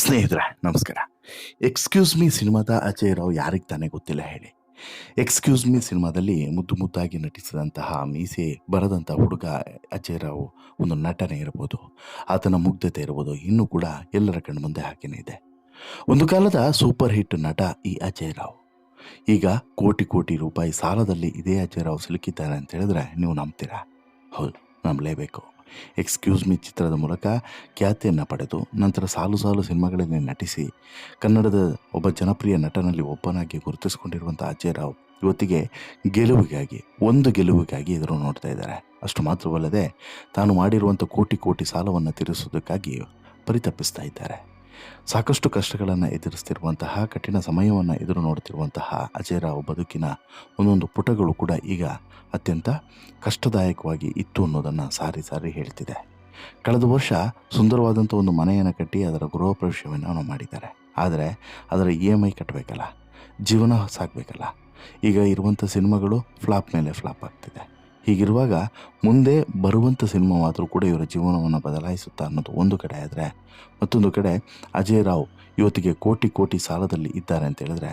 ಸ್ನೇಹಿತರೆ, ನಮಸ್ಕಾರ. Excuse me ಸಿನಿಮಾದ ಅಜಯ್ ರಾವ್ ಯಾರಿಗೆ ತಾನೇ ಗೊತ್ತಿಲ್ಲ ಹೇಳಿ. ಎಕ್ಸ್ಕ್ಯೂಸ್ ಮೀ ಸಿನಿಮಾದಲ್ಲಿ ಮುದ್ದು ಮುದ್ದಾಗಿ ನಟಿಸಿದಂತಹ ಮೀಸೆ ಬರದಂಥ ಹುಡುಗ ಅಜಯ್ ರಾವ್ ಒಂದು ನಟನೆ ಇರ್ಬೋದು, ಆತನ ಮುಗ್ಧತೆ ಇರ್ಬೋದು, ಇನ್ನೂ ಕೂಡ ಎಲ್ಲರ ಕಣ್ಣು ಮುಂದೆ ಹಾಕಿನೇ ಇದೆ. ಒಂದು ಕಾಲದ ಸೂಪರ್ ಹಿಟ್ ನಟ ಈ ಅಜಯ್ ರಾವ್ ಈಗ ಕೋಟಿ ಕೋಟಿ ರೂಪಾಯಿ ಸಾಲದಲ್ಲಿ ಇದೇ ಅಜಯ್ ರಾವ್ ಸಿಲುಕಿದ್ದಾರೆ ಅಂತ ಹೇಳಿದ್ರೆ ನೀವು ನಂಬ್ತೀರಾ? ಹೌದು, ನಂಬಲೇಬೇಕು. ಎಕ್ಸ್ಕ್ಯೂಸ್ ಮಿ ಚಿತ್ರದ ಮೂಲಕ ಖ್ಯಾತಿಯನ್ನು ಪಡೆದು ನಂತರ ಸಾಲು ಸಾಲು ಸಿನಿಮಾಗಳಲ್ಲಿ ನಟಿಸಿ ಕನ್ನಡದ ಒಬ್ಬ ಜನಪ್ರಿಯ ನಟನಲ್ಲಿ ಒಬ್ಬನಾಗಿ ಗುರುತಿಸಿಕೊಂಡಿರುವಂಥ ಅಜಯ್ ರಾವ್ ಇವತ್ತಿಗೆ ಗೆಲುವಿಗಾಗಿ, ಒಂದು ಗೆಲುವಿಗಾಗಿ ಎದುರು ನೋಡ್ತಾ ಇದ್ದಾರೆ. ಅಷ್ಟು ಮಾತ್ರವಲ್ಲದೆ ತಾನು ಮಾಡಿರುವಂಥ ಕೋಟಿ ಕೋಟಿ ಸಾಲವನ್ನು ತೀರಿಸೋದಕ್ಕಾಗಿ ಪರಿತಪ್ಪಿಸ್ತಾ ಇದ್ದಾರೆ. ಸಾಕಷ್ಟು ಕಷ್ಟಗಳನ್ನು ಎದುರಿಸ್ತಿರುವಂತಹ, ಕಠಿಣ ಸಮಯವನ್ನು ಎದುರು ನೋಡ್ತಿರುವಂತಹ ಅಜಯರಾವ್ ಬದುಕಿನ ಒಂದೊಂದು ಪುಟಗಳು ಕೂಡ ಈಗ ಅತ್ಯಂತ ಕಷ್ಟದಾಯಕವಾಗಿ ಇತ್ತು ಅನ್ನೋದನ್ನು ಸಾರಿ ಸಾರಿ ಹೇಳ್ತಿದೆ. ಕಳೆದ ವರ್ಷ ಸುಂದರವಾದಂಥ ಒಂದು ಮನೆಯನ್ನು ಕಟ್ಟಿ ಅದರ ಗೃಹ ಪ್ರವೇಶವನ್ನು ಮಾಡಿದ್ದಾರೆ. ಆದರೆ ಅದರ ಇ ಎಂ ಐ ಕಟ್ಟಬೇಕಲ್ಲ ಜೀವನ ಸಾಕಬೇಕಲ್ಲ. ಈಗ ಇರುವಂಥ ಸಿನಿಮಾಗಳು ಫ್ಲಾಪ್ ಮೇಲೆ ಫ್ಲಾಪ್ ಆಗ್ತಿದೆ. ಹೀಗಿರುವಾಗ ಮುಂದೆ ಬರುವಂಥ ಸಿನಿಮಾವಾದರೂ ಕೂಡ ಇವರ ಜೀವನವನ್ನು ಬದಲಾಯಿಸುತ್ತಾ ಅನ್ನೋದು ಒಂದು ಕಡೆ ಆದರೆ ಮತ್ತೊಂದು ಕಡೆ ಅಜಯ್ ರಾವ್ ಇವತ್ತಿಗೆ ಕೋಟಿ ಕೋಟಿ ಸಾಲದಲ್ಲಿ ಇದ್ದಾರೆ ಅಂತ ಹೇಳಿದ್ರೆ,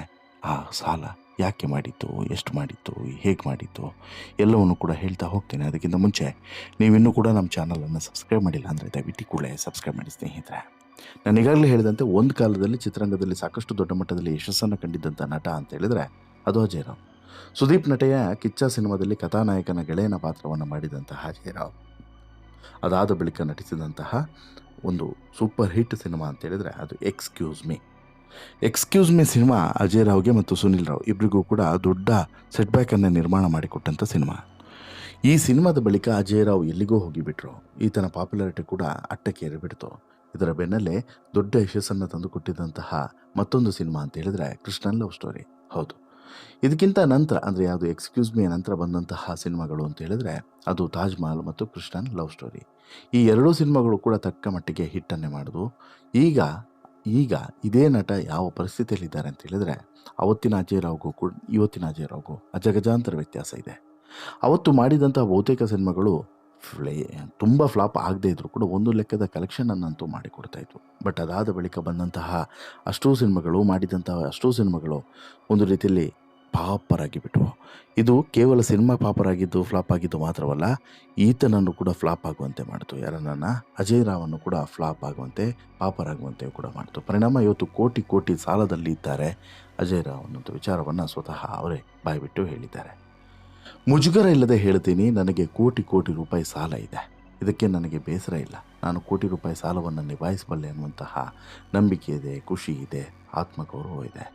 ಆ ಸಾಲ ಯಾಕೆ ಮಾಡಿತ್ತು ಎಷ್ಟು ಮಾಡಿತ್ತು ಹೇಗೆ ಮಾಡಿತ್ತು ಎಲ್ಲವನ್ನು ಕೂಡ ಹೇಳ್ತಾ ಹೋಗ್ತೇನೆ. ಅದಕ್ಕಿಂತ ಮುಂಚೆ ನೀವಿನ್ನೂ ಕೂಡ ನಮ್ಮ ಚಾನಲನ್ನು ಸಬ್ಸ್ಕ್ರೈಬ್ ಮಾಡಿಲ್ಲ ಅಂದರೆ ದಯವಿಟ್ಟು ಕೂಡಲೇ ಸಬ್ಸ್ಕ್ರೈಬ್ ಮಾಡಿ ಸ್ನೇಹಿತರೆ. ನಾನು ಈಗಾಗಲೇ ಹೇಳಿದಂತೆ ಒಂದು ಕಾಲದಲ್ಲಿ ಚಿತ್ರರಂಗದಲ್ಲಿ ಸಾಕಷ್ಟು ದೊಡ್ಡ ಮಟ್ಟದಲ್ಲಿ ಯಶಸ್ಸನ್ನು ಕಂಡಿದ್ದಂಥ ನಟ ಅಂತ ಹೇಳಿದರೆ ಅದು ಅಜಯ್ ರಾವ್. ಸುದೀಪ್ ನಟೆಯ ಕಿಚ್ಚ ಸಿನಿಮಾದಲ್ಲಿ ಕಥಾನಾಯಕನ ಗೆಳೆಯನ ಪಾತ್ರವನ್ನು ಮಾಡಿದಂತಹ ಅಜಯ್ ರಾವ್. ಅದಾದ ಬಳಿಕ ನಟಿಸಿದಂತಹ ಒಂದು ಸೂಪರ್ ಹಿಟ್ ಸಿನಿಮಾ ಅಂತ ಹೇಳಿದರೆ ಅದು excuse me excuse me cinema Ajay ರಾವ್ಗೆ ಮತ್ತು ಸುನಿಲ್ ರಾವ್ ಇಬ್ಬರಿಗೂ ಕೂಡ ದೊಡ್ಡ ಸೆಟ್ಬ್ಯಾಕನ್ನು ನಿರ್ಮಾಣ ಮಾಡಿಕೊಟ್ಟಂಥ ಸಿನಿಮಾ. ಈ ಸಿನಿಮಾದ ಬಳಿಕ ಅಜಯ್ ರಾವ್ ಎಲ್ಲಿಗೋ ಹೋಗಿಬಿಟ್ರು. ಈತನ ಪಾಪ್ಯುಲಾರಿಟಿ ಕೂಡ ಅಟ್ಟಕ್ಕೆ ಏರಿಬಿಡ್ತು ಇದರ ಬೆನ್ನಲ್ಲೇ ದೊಡ್ಡ ಯಶಸ್ಸನ್ನು ತಂದುಕೊಟ್ಟಿದ್ದಂತಹ ಮತ್ತೊಂದು ಸಿನಿಮಾ ಅಂತ ಹೇಳಿದ್ರೆ ಕೃಷ್ಣನ್ ಲವ್ ಸ್ಟೋರಿ. ಹೌದು. ಇದಕ್ಕಿಂತ ನಂತರ, ಅಂದರೆ ಯಾವುದು ಎಕ್ಸ್ಕ್ಯೂಸ್ ಮೀ ನಂತರ ಬಂದಂತಹ ಸಿನಿಮಾಗಳು ಅಂತ ಹೇಳಿದ್ರೆ, ಅದು ತಾಜ್ ಮಹಲ್ ಮತ್ತು ಕೃಷ್ಣನ್ ಲವ್ ಸ್ಟೋರಿ. ಈ ಎರಡೂ ಸಿನಿಮಾಗಳು ಕೂಡ ತಕ್ಕ ಮಟ್ಟಿಗೆ ಹಿಟ್ಟನ್ನೇ ಮಾಡಿದ್ವು ಈಗ ಈಗ ಇದೇ ನಟ ಯಾವ ಪರಿಸ್ಥಿತಿಯಲ್ಲಿದ್ದಾರೆ ಅಂತ ಹೇಳಿದ್ರೆ, ಅವತ್ತಿನ ಅಜಯ್ ರಾವ್ಗೂ ಕೂಡ, ಇವತ್ತಿನ ಅಜಯ್ ರಾವ್ಗೂ ಅಜಗಜಾಂತರ ವ್ಯತ್ಯಾಸ ಇದೆ. ಅವತ್ತು ಮಾಡಿದಂಥ ಬಹುತೇಕ ಸಿನಿಮಾಗಳು ಫ್ಲೇ, ತುಂಬ ಫ್ಲಾಪ್ ಆಗದೇ ಇದ್ದರೂ ಕೂಡ ಒಂದು ಲೆಕ್ಕದ ಕಲೆಕ್ಷನನ್ನಂತೂ ಮಾಡಿಕೊಡ್ತಾ ಇತ್ತು ಬಟ್ ಅದಾದ ಬಳಿಕ ಬಂದಂತಹ ಅಷ್ಟೂ ಸಿನಿಮಾಗಳು, ಮಾಡಿದಂತಹ ಅಷ್ಟೂ ಸಿನಿಮಾಗಳು ಒಂದು ರೀತಿಯಲ್ಲಿ ಪಾಪರಾಗಿ ಬಿಟ್ಟವು ಇದು ಕೇವಲ ಸಿನಿಮಾ ಪಾಪರಾಗಿದ್ದು, ಫ್ಲಾಪ್ ಆಗಿದ್ದು ಮಾತ್ರವಲ್ಲ, ಈತನನ್ನು ಕೂಡ ಫ್ಲಾಪ್ ಆಗುವಂತೆ ಮಾಡಿತು. ಯಾರನ್ನ ಅಜಯ್ ರಾವನ್ನು ಕೂಡ ಫ್ಲಾಪ್ ಆಗುವಂತೆ, ಪಾಪರಾಗುವಂತೆ ಕೂಡ ಮಾಡಿತು. ಪರಿಣಾಮ ಇವತ್ತು ಕೋಟಿ ಕೋಟಿ ಸಾಲದಲ್ಲಿ ಇದ್ದಾರೆ ಅಜಯ್ ರಾವ್ ಅನ್ನೋದು ವಿಚಾರವನ್ನು ಸ್ವತಃ ಅವರೇ ಬಾಯ್ಬಿಟ್ಟು ಹೇಳಿದ್ದಾರೆ. ಮುಜುಗರ ಇಲ್ಲದೆ ಹೇಳ್ತೀನಿ, ನನಗೆ ಕೋಟಿ ಕೋಟಿ ರೂಪಾಯಿ ಸಾಲ ಇದೆ. ಇದಕ್ಕೆ ನನಗೆ ಬೇಸರ ಇಲ್ಲ. ನಾನು ಕೋಟಿ ರೂಪಾಯಿ ಸಾಲವನ್ನು ನಿಭಾಯಿಸಬಲ್ಲೆ ಅನ್ನುವಂತಹ ನಂಬಿಕೆ ಇದೆ, ಖುಷಿ ಇದೆ, ಆತ್ಮಗೌರವ ಇದೆ.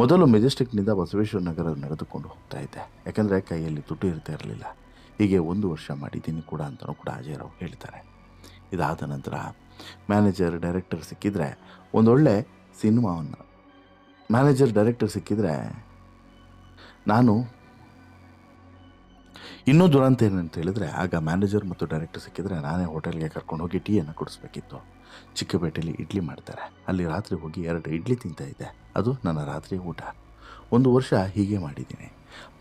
ಮೊದಲು ಮೆಜೆಸ್ಟಿಕ್ನಿಂದ ಬಸವೇಶ್ವರ ನಗರ ನಡೆದುಕೊಂಡು ಹೋಗ್ತಾ ಇದ್ದೆ. ಯಾಕಂದರೆ ಕೈಯಲ್ಲಿ ದುಡ್ಡು ಇರ್ತಾ ಇರಲಿಲ್ಲ. ಹೀಗೆ ಒಂದು ವರ್ಷ ಮಾಡಿದ್ದೀನಿ ಕೂಡ ಅಂತಲೂ ಕೂಡ ಅಜಯರಾವ್ ಹೇಳ್ತಾರೆ ಇದಾದ ನಂತರ ಮ್ಯಾನೇಜರ್, ಡೈರೆಕ್ಟರ್ ಸಿಕ್ಕಿದರೆ ಒಂದೊಳ್ಳೆ ಸಿನಿಮಾವನ್ನು. ಮ್ಯಾನೇಜರ್, ಡೈರೆಕ್ಟರ್ ಸಿಕ್ಕಿದರೆ ನಾನು ಇನ್ನೂ ದುರಂತ ಏನಂತ ಹೇಳಿದ್ರೆ, ಆಗ ಮ್ಯಾನೇಜರ್ ಮತ್ತು ಡೈರೆಕ್ಟರ್ ಸಿಕ್ಕಿದ್ರೆ ನಾನೇ ಹೋಟೆಲ್ಗೆ ಕರ್ಕೊಂಡು ಹೋಗಿ ಟೀಯನ್ನು ಕುಡಿಸ್ಬೇಕಿತ್ತು. ಚಿಕ್ಕಪೇಟೆಯಲ್ಲಿ ಇಡ್ಲಿ ಮಾಡ್ತಾರೆ. ಅಲ್ಲಿ ರಾತ್ರಿ ಹೋಗಿ ಎರಡು ಇಡ್ಲಿ ತಿಂತಾ ಇದ್ದೆ. ಅದು ನನ್ನ ರಾತ್ರಿ ಊಟ. ಒಂದು ವರ್ಷ ಹೀಗೆ ಮಾಡಿದ್ದೀನಿ.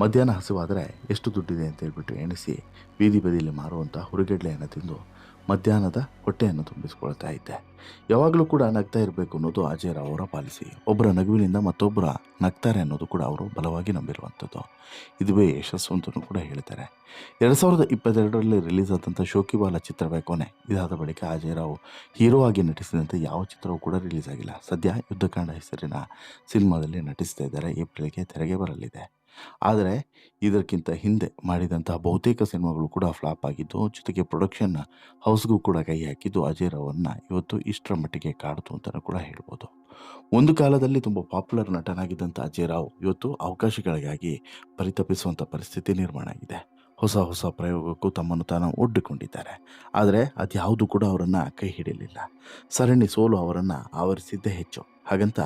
ಮಧ್ಯಾಹ್ನ ಹಸಿವಾದರೆ ಎಷ್ಟು ದುಡ್ಡಿದೆ ಅಂತ ಹೇಳ್ಬಿಟ್ಟು ಎಣಿಸಿ ಬೀದಿ ಬದಿಯಲ್ಲಿ ಮಾರುವಂಥ ಹುರುಗಡ್ಲೆಯನ್ನು ತಿಂದು ಮಧ್ಯಾಹ್ನದ ಹೊಟ್ಟೆಯನ್ನು ತುಂಬಿಸಿಕೊಳ್ತಾ ಇದ್ದೆ. ಯಾವಾಗಲೂ ಕೂಡ ನಗ್ತಾ ಇರಬೇಕು ಅನ್ನೋದು ಅಜಯ್ ರಾವ್ ಅವರ ಪಾಲಿಸಿ. ಒಬ್ಬರ ನಗುವಿನಿಂದ ಮತ್ತೊಬ್ಬರ ನಗ್ತಾರೆ ಅನ್ನೋದು ಕೂಡ ಅವರು ಬಲವಾಗಿ ನಂಬಿರುವಂಥದ್ದು. ಇದುವೇ ಯಶಸ್ಸು ಅಂತಲೂ ಕೂಡ ಹೇಳ್ತಾರೆ. ಎರಡು ಸಾವಿರದ ಇಪ್ಪತ್ತೆರಡರಲ್ಲಿ ರಿಲೀಸ್ ಆದಂಥ ಶೋಕಿಬಾಲ ಚಿತ್ರವೇ ಕೊನೆ ಇದಾದ ಬಳಿಕ ಅಜಯ್ ರಾವ್ ಹೀರೋ ಆಗಿ ನಟಿಸಿದಂಥ ಯಾವ ಚಿತ್ರವೂ ಕೂಡ ರಿಲೀಸ್ ಆಗಿಲ್ಲ. ಸದ್ಯ ಯುದ್ಧಕಾಂಡ ಹೆಸರಿನ ಸಿನಿಮಾದಲ್ಲಿ ನಟಿಸ್ತಾ ಇದ್ದಾರೆ. ಏಪ್ರಿಲ್ಗೆ ತೆರೆಗೆ ಬರಲಿದೆ. ಆದರೆ ಇದಕ್ಕಿಂತ ಹಿಂದೆ ಮಾಡಿದಂತಹ ಬಹುತೇಕ ಸಿನಿಮಾಗಳು ಕೂಡ ಫ್ಲಾಪ್ ಆಗಿದ್ದು, ಜೊತೆಗೆ ಪ್ರೊಡಕ್ಷನ್ ಹೌಸ್ಗೂ ಕೂಡ ಕೈ ಹಾಕಿದ್ದು ಅಜಯ್ ಇವತ್ತು ಇಷ್ಟರ ಮಟ್ಟಿಗೆ ಕಾಡ್ತು ಅಂತಲೂ ಕೂಡ ಹೇಳ್ಬೋದು. ಒಂದು ಕಾಲದಲ್ಲಿ ತುಂಬ ಪಾಪ್ಯುಲರ್ ನಟನಾಗಿದ್ದಂಥ ಅಜಯ್ ರಾವ್ ಇವತ್ತು ಅವಕಾಶಗಳಿಗಾಗಿ ಪರಿತಪಿಸುವಂಥ ಪರಿಸ್ಥಿತಿ ನಿರ್ಮಾಣ ಆಗಿದೆ. ಹೊಸ ಹೊಸ ಪ್ರಯೋಗಕ್ಕೂ ತಮ್ಮನ್ನು ತಾನು ಒಡ್ಡಿಕೊಂಡಿದ್ದಾರೆ. ಆದರೆ ಅದ್ಯಾವುದು ಕೂಡ ಅವರನ್ನು ಕೈ ಹಿಡಿಯಲಿಲ್ಲ ಸರಣಿ ಸೋಲು ಅವರನ್ನು ಆವರಿಸಿದ್ದೇ ಹೆಚ್ಚು. ಹಾಗಂತ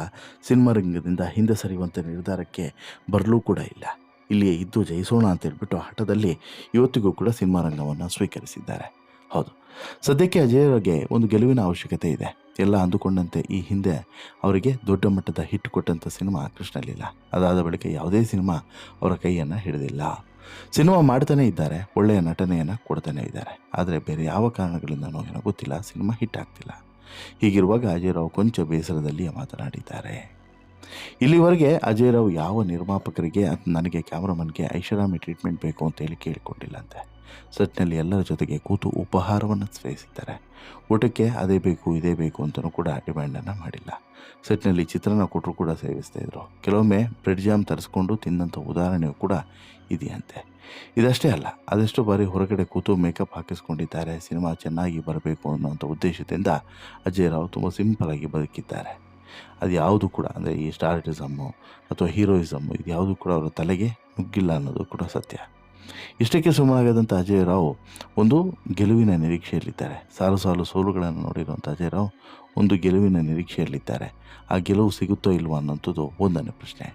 ಸಿನಿಮಾ ರಂಗದಿಂದ ಹಿಂದೆ ಸರಿಯುವಂಥ ನಿರ್ಧಾರಕ್ಕೆ ಬರಲೂ ಕೂಡ ಇಲ್ಲ. ಇಲ್ಲಿಯೇ ಇದ್ದು ಜಯಿಸೋಣ ಅಂತ ಹೇಳ್ಬಿಟ್ಟು ಹಠದಲ್ಲಿ ಇವತ್ತಿಗೂ ಕೂಡ ಸಿನಿಮಾ ರಂಗವನ್ನು ಸ್ವೀಕರಿಸಿದ್ದಾರೆ. ಹೌದು. ಸದ್ಯಕ್ಕೆ ಅಜಯರಿಗೆ ಒಂದು ಗೆಲುವಿನ ಅವಶ್ಯಕತೆ ಇದೆ. ಎಲ್ಲ ಅಂದುಕೊಂಡಂತೆ ಈ ಹಿಂದೆ ಅವರಿಗೆ ದೊಡ್ಡ ಮಟ್ಟದ ಹಿಟ್ ಕೊಟ್ಟಂಥ ಸಿನಿಮಾ ಕೃಷ್ಣಲಿಲ್ಲ ಅದಾದ ಬಳಿಕ ಯಾವುದೇ ಸಿನಿಮಾ ಅವರ ಕೈಯನ್ನು ಹಿಡಿದಿಲ್ಲ. ಸಿನಿಮಾ ಮಾಡ್ತಾನೇ ಇದ್ದಾರೆ, ಒಳ್ಳೆಯ ನಟನೆಯನ್ನು ಕೊಡ್ತಾನೆ ಇದ್ದಾರೆ. ಆದರೆ ಬೇರೆ ಯಾವ ಕಾರಣಗಳಿಂದನೋ ಏನೋ ಗೊತ್ತಿಲ್ಲ, ಸಿನಿಮಾ ಹಿಟ್ ಆಗ್ತಿಲ್ಲ. ಹೀಗಿರುವಾಗ ಅಜಯ್ ರಾವ್ ಕೊಂಚ ಬೇಸರದಲ್ಲಿ ಮಾತನಾಡಿದ್ದಾರೆ. ಇಲ್ಲಿವರೆಗೆ ಅಜಯ್ ರಾವ್ ಯಾವ ನಿರ್ಮಾಪಕರಿಗೆ ನನಗೆ ಕ್ಯಾಮ್ರಾಮನ್ಗೆ ಐಷಾರಾಮಿ ಟ್ರೀಟ್ಮೆಂಟ್ ಬೇಕು ಅಂತ ಹೇಳಿ ಕೇಳಿಕೊಂಡಿಲ್ಲಂತೆ. ಸೆಟ್ನಲ್ಲಿ ಎಲ್ಲರ ಜೊತೆಗೆ ಕೂತು ಉಪಹಾರವನ್ನು ಸೇವಿಸಿದ್ದಾರೆ. ಊಟಕ್ಕೆ ಅದೇ ಬೇಕು, ಇದೇ ಬೇಕು ಅಂತಲೂ ಕೂಡ ಡಿಮ್ಯಾಂಡನ್ನು ಮಾಡಿಲ್ಲ. ಸೆಟ್ನಲ್ಲಿ ಚಿತ್ರನ ಕೊಟ್ಟರು ಕೂಡ ಸೇವಿಸ್ತಾ ಇದ್ರು. ಕೆಲವೊಮ್ಮೆ ಬ್ರೆಡ್ ಜಾಮ್ ತರಿಸ್ಕೊಂಡು ತಿಂದಂಥ ಉದಾಹರಣೆಯು ಕೂಡ ಇದೆಯಂತೆ. ಇದಷ್ಟೇ ಅಲ್ಲ ಅದೆಷ್ಟು ಬಾರಿ ಹೊರಗಡೆ ಕೂತು ಮೇಕಪ್ ಹಾಕಿಸ್ಕೊಂಡಿದ್ದಾರೆ, ಸಿನಿಮಾ ಚೆನ್ನಾಗಿ ಬರಬೇಕು ಅನ್ನೋಂಥ ಉದ್ದೇಶದಿಂದ ಅಜಯ್ ರಾವ್ ತುಂಬ ಸಿಂಪಲಾಗಿ ಬದುಕಿದ್ದಾರೆ. ಅದು ಯಾವುದು ಕೂಡ, ಅಂದರೆ ಈ ಸ್ಟಾರ್ಟಿಸಮ್ಮು ಅಥವಾ ಹೀರೋಯಿಸಮ್ಮು ಇದು ಯಾವುದು ಕೂಡ ಅವರ ತಲೆಗೆ ನುಗ್ಗಿಲ್ಲ ಅನ್ನೋದು ಕೂಡ ಸತ್ಯ. ಇಷ್ಟಕ್ಕೆ ಸುಮ್ಮನಾಗದಂಥ ಅಜಯ್ ರಾವ್ ಒಂದು ಗೆಲುವಿನ ನಿರೀಕ್ಷೆಯಲ್ಲಿದ್ದಾರೆ. ಸಾಲು ಸಾಲು ಸೋಲುಗಳನ್ನು ನೋಡಿರುವಂಥ ಅಜಯ್ ರಾವ್ ಒಂದು ಗೆಲುವಿನ ನಿರೀಕ್ಷೆಯಲ್ಲಿದ್ದಾರೆ. ಆ ಗೆಲುವು ಸಿಗುತ್ತೋ ಇಲ್ವೋ ಅನ್ನೋಂಥದ್ದು ಒಂದನೇ ಪ್ರಶ್ನೆ.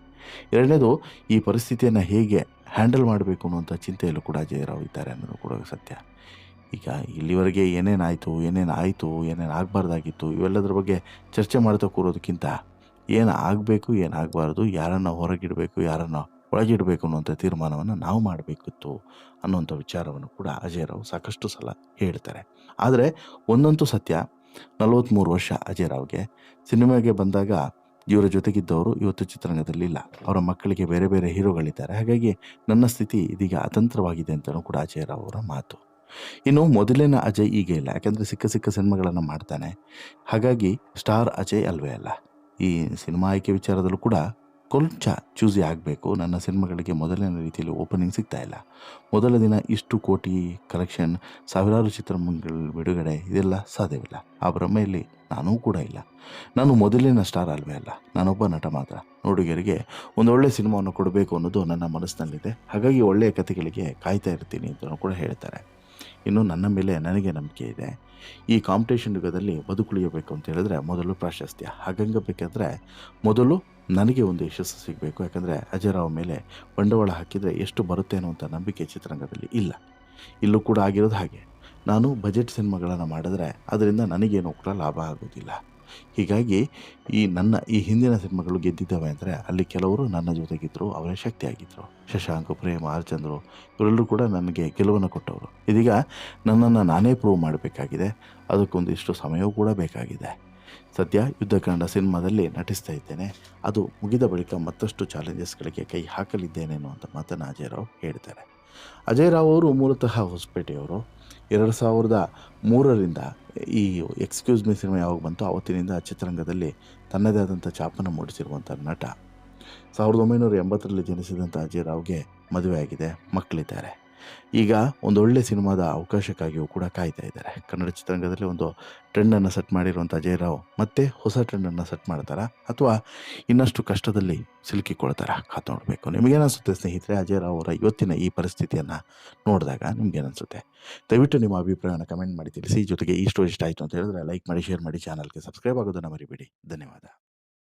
ಎರಡನೇದು, ಈ ಪರಿಸ್ಥಿತಿಯನ್ನು ಹೇಗೆ ಹ್ಯಾಂಡಲ್ ಮಾಡಬೇಕು ಅನ್ನುವಂಥ ಚಿಂತೆಯಲ್ಲೂ ಕೂಡ ಅಜಯ್ ರಾವ್ ಇದ್ದಾರೆ ಅನ್ನೋದು ಕೂಡ ಸತ್ಯ. ಈಗ ಇಲ್ಲಿವರೆಗೆ ಏನೇನಾಯಿತು ಏನೇನು ಆಯಿತು ಏನೇನು ಆಗಬಾರ್ದಾಗಿತ್ತು ಇವೆಲ್ಲದರ ಬಗ್ಗೆ ಚರ್ಚೆ ಮಾಡ್ತಾ ಕೂರೋದಕ್ಕಿಂತ ಏನು ಆಗಬೇಕು, ಏನು ಆಗಬಾರ್ದು, ಯಾರನ್ನು ಹೊರಗಿಡಬೇಕು, ಯಾರನ್ನು ಒಳಗಿಡಬೇಕು ಅನ್ನುವಂಥ ತೀರ್ಮಾನವನ್ನು ನಾವು ಮಾಡಬೇಕಿತ್ತು ಅನ್ನುವಂಥ ವಿಚಾರವನ್ನು ಕೂಡ ಅಜಯರಾವ್ ಸಾಕಷ್ಟು ಸಲ ಹೇಳ್ತಾರೆ. ಆದರೆ ಒಂದಂತೂ ಸತ್ಯ ನಲವತ್ತ್ಮೂರು ವರ್ಷ ಅಜಯ್ ರಾವ್ಗೆ ಸಿನಿಮಾಗೆ ಬಂದಾಗ ಇವರ ಜೊತೆಗಿದ್ದವರು ಇವತ್ತು ಚಿತ್ರರಂಗದಲ್ಲಿ ಇಲ್ಲ. ಅವರ ಮಕ್ಕಳಿಗೆ ಬೇರೆ ಬೇರೆ ಹೀರೋಗಳಿದ್ದಾರೆ. ಹಾಗಾಗಿ ನನ್ನ ಸ್ಥಿತಿ ಇದೀಗ ಅತಂತ್ರವಾಗಿದೆ ಅಂತಲೂ ಕೂಡ ಅಜಯ್ ರಾವ್ ಅವರ ಮಾತು. ಇನ್ನು ಮೊದಲಿನ ಅಜಯ್ ಈಗ ಇಲ್ಲ. ಯಾಕೆಂದರೆ ಸಿಕ್ಕ ಸಿಕ್ಕ ಸಿನಿಮಾಗಳನ್ನು ಮಾಡ್ತಾನೆ. ಹಾಗಾಗಿ ಸ್ಟಾರ್ ಅಜಯ್ ಅಲ್ವೇ ಅಲ್ಲ. ಈ ಸಿನಿಮಾ ಆಯ್ಕೆ ವಿಚಾರದಲ್ಲೂ ಕೂಡ ಕೊಂಚ ಚೂಸಿ ಆಗಬೇಕು. ನನ್ನ ಸಿನಿಮಾಗಳಿಗೆ ಮೊದಲನೇ ರೀತಿಯಲ್ಲಿ ಓಪನಿಂಗ್ ಸಿಗ್ತಾ ಇಲ್ಲ. ಮೊದಲ ದಿನ ಇಷ್ಟು ಕೋಟಿ ಕಲೆಕ್ಷನ್ ಸಾವಿರಾರು ಚಿತ್ರಮಂಗಳ ಬಿಡುಗಡೆ, ಇದೆಲ್ಲ ಸಾಧ್ಯವಿಲ್ಲ. ಆ ಭ್ರಮೆಯಲ್ಲಿ ನಾನೂ ಕೂಡ ಇಲ್ಲ. ನಾನು ಮೊದಲಿನ ಸ್ಟಾರ್ ಅಲ್ವೇ ಅಲ್ಲ. ನಾನೊಬ್ಬ ನಟ ಮಾತ್ರ. ನೋಡುಗರಿಗೆ ಒಂದು ಒಳ್ಳೆಯ ಸಿನಿಮಾವನ್ನು ಕೊಡಬೇಕು ಅನ್ನೋದು ನನ್ನ ಮನಸ್ಸಿನಲ್ಲಿದೆ. ಹಾಗಾಗಿ ಒಳ್ಳೆಯ ಕಥೆಗಳಿಗೆ ಕಾಯ್ತಾ ಇರ್ತೀನಿ ಅಂತ ಕೂಡ ಹೇಳ್ತಾರೆ. ಇನ್ನು ನನ್ನ ಮೇಲೆ ನನಗೆ ನಂಬಿಕೆ ಇದೆ. ಈ ಕಾಂಪಿಟೇಷನ್ ಯುಗದಲ್ಲಿ ಬದುಕುಳಿಯಬೇಕು ಅಂತ ಹೇಳಿದ್ರೆ ಮೊದಲು ಪ್ರಾಶಸ್ತ್ಯ. ಹಾಗಂಗಬೇಕಾದ್ರೆ ಮೊದಲು ನನಗೆ ಒಂದು ಯಶಸ್ಸು ಸಿಗಬೇಕು. ಯಾಕಂದರೆ ಅಜಯ್ ರಾವ್ ಮೇಲೆ ಬಂಡವಾಳ ಹಾಕಿದರೆ ಎಷ್ಟು ಬರುತ್ತೆ ಅನ್ನುವಂಥ ನಂಬಿಕೆ ಚಿತ್ರರಂಗದಲ್ಲಿ ಇಲ್ಲ. ಇಲ್ಲೂ ಕೂಡ ಆಗಿರೋದು ಹಾಗೆ. ನಾನು ಬಜೆಟ್ ಸಿನಿಮಾಗಳನ್ನು ಮಾಡಿದ್ರೆ ಅದರಿಂದ ನನಗೇನು ಕೂಡ ಲಾಭ ಆಗೋದಿಲ್ಲ. ಹೀಗಾಗಿ ಈ ನನ್ನ, ಈ ಹಿಂದಿನ ಸಿನಿಮಾಗಳು ಗೆದ್ದಿದ್ದಾವೆ ಅಂದರೆ ಅಲ್ಲಿ ಕೆಲವರು ನನ್ನ ಜೊತೆಗಿದ್ದರು ಅವರೇ ಶಕ್ತಿಯಾಗಿದ್ದರು ಶಶಾಂಕ್, ಪ್ರೇಮ್ ಆರ್ಚಂದ್ರು ಇವರೆಲ್ಲರೂ ಕೂಡ ನನಗೆ ಗೆಲುವನ್ನು ಕೊಟ್ಟವರು. ಇದೀಗ ನನ್ನನ್ನು ನಾನೇ ಪ್ರೂವ್ ಮಾಡಬೇಕಾಗಿದೆ. ಅದಕ್ಕೊಂದಿಷ್ಟು ಸಮಯವೂ ಕೂಡ ಬೇಕಾಗಿದೆ. ಸದ್ಯ ಯುದ್ಧಕಾಂಡ ಸಿನಿಮಾದಲ್ಲಿ ನಟಿಸ್ತಾ ಇದ್ದೇನೆ. ಅದು ಮುಗಿದ ಬಳಿಕ ಮತ್ತಷ್ಟು ಚಾಲೆಂಜಸ್ಗಳಿಗೆ ಕೈ ಹಾಕಲಿದ್ದೇನೆ ಅಂತ ಮಾತನ್ನು ಅಜಯ್ ರಾವ್ ಹೇಳ್ತಾರೆ ಅಜಯ್ ರಾವ್ ಅವರು ಮೂಲತಃ ಹೊಸಪೇಟೆಯವರು. ಎರಡು ಸಾವಿರದ ಮೂರರಿಂದ ಈ ಎಕ್ಸ್ಕ್ಯೂಸ್ ಮಿ ಸಿನಿಮಾ ಯಾವಾಗ ಬಂತು ಆವತ್ತಿನಿಂದ ಚಿತ್ರರಂಗದಲ್ಲಿ ತನ್ನದೇ ಆದಂಥ ಛಾಪನ್ನು ಮೂಡಿಸಿರುವಂಥ ನಟ. ಸಾವಿರದ ಒಂಬೈನೂರ ಎಂಬತ್ತರಲ್ಲಿ ಜನಿಸಿದಂಥ ಅಜಯ್ ರಾವ್ಗೆ ಮದುವೆ ಆಗಿದೆ ಮಕ್ಕಳಿದ್ದಾರೆ. ಈಗ ಒಂದು ಒಳ್ಳೆ ಸಿನಿಮಾದ ಅವಕಾಶಕ್ಕಾಗಿಯೂ ಕೂಡ ಕಾಯ್ತಾ ಇದ್ದಾರೆ. ಕನ್ನಡ ಚಿತ್ರರಂಗದಲ್ಲಿ ಒಂದು ಟ್ರೆಂಡನ್ನು ಸೆಟ್ ಮಾಡಿರುವಂಥ ಅಜಯ್ ಮತ್ತೆ ಹೊಸ ಟ್ರೆಂಡನ್ನು ಸೆಟ್ ಮಾಡ್ತಾರಾ? ಅಥವಾ ಇನ್ನಷ್ಟು ಕಷ್ಟದಲ್ಲಿ ಸಿಲುಕಿಕೊಳ್ತಾರಾ? ಕಾತು ನೋಡಬೇಕು. ನಿಮಗೇನಿಸುತ್ತೆ ಸ್ನೇಹಿತರೆ, ಅಜಯ್ ರಾವ್ ಅವರ ಇವತ್ತಿನ ಈ ಪರಿಸ್ಥಿತಿಯನ್ನು ನೋಡಿದಾಗ ನಿಮಗೇನಿಸುತ್ತೆ ದಯವಿಟ್ಟು ನಿಮ್ಮ ಅಭಿಪ್ರಾಯನ ಕಮೆಂಟ್ ಮಾಡಿ ತಿಳಿಸಿ. ಜೊತೆಗೆ ಈ ಸ್ಟೋರಿ ಇಷ್ಟ ಆಯಿತು ಅಂತ ಹೇಳಿದ್ರೆ ಲೈಕ್ ಮಾಡಿ ಶೇರ್ ಮಾಡಿ ಚಾನಲ್ಗೆ ಸಬ್ಸ್ಕ್ರೈಬ್ ಆಗೋದನ್ನು ಮರಿಬೇಡಿ. ಧನ್ಯವಾದ.